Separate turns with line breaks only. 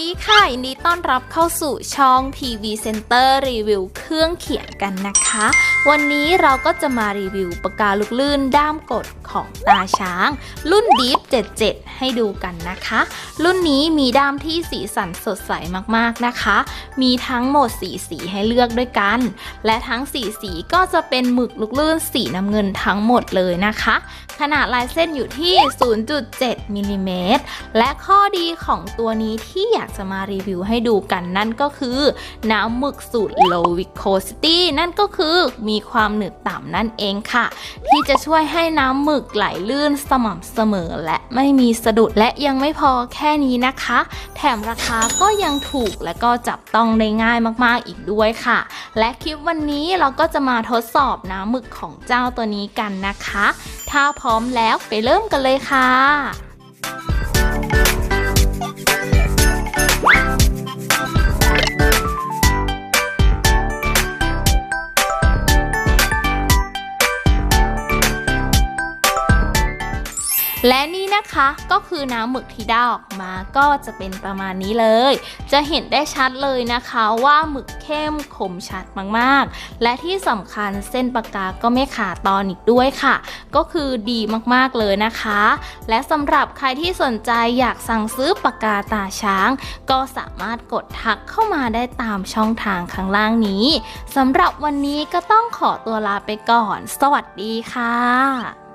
ดีค่ะยินดีต้อนรับเข้าสู่ช่อง PV Center รีวิวเครื่องเขียนกันนะคะ วันนี้เราก็จะมารีวิวปากกาลูกลื่นด้ามกดของตาช้าง รุ่น Deep 77 ให้ดูกันนะคะ รุ่นนี้มีด้ามที่สีสันสดใสมากๆนะคะ มีทั้งหมดสีสีให้เลือกด้วยกัน และทั้งสีสีก็จะเป็นหมึกลูกลื่นสีน้ำเงินทั้งหมดเลยนะคะ ขนาดลายเส้นอยู่ที่ 0.7มิลลิเมตรและข้อดีของตัวนี้ที่อยากจะมารีวิวให้ดูกันนั่นก็คือ น้ำหมึกสูตร low viscosity นั่นก็คือมีีความหนืดต่ำนั่นเองค่ะ ที่จะช่วยให้น้ำหมึกไหลลื่นสม่ำเสมอและไม่มีสะดุดและยังไม่พอแค่นี้นะคะ แถมราคาก็ยังถูกและก็จับต้องได้ง่ายมากๆอีกด้วยค่ะ และคลิปวันนี้เราก็จะมาทดสอบน้ำหมึกของเจ้าตัวนี้กันนะคะ ถ้าพร้อมแล้วไปเริ่มกันเลยค่ะ และนี่นะคะก็คือน้ำหมึกที่ได้ออกมาก็จะเป็นประมาณนี้เลย จะเห็นได้ชัดเลยนะคะว่าหมึกเข้มคมชัดมากๆ และที่สำคัญเส้นปากกาก็ไม่ขาดตอนอีกด้วยค่ะ ก็คือดีมากๆเลยนะคะ และสำหรับใครที่สนใจอยากสั่งซื้อปากกาตาช้าง ก็สามารถกดทักเข้ามาได้ตามช่องทางข้างล่างนี้สำหรับวันนี้ก็ต้องขอตัวลาไปก่อน สวัสดีค่ะ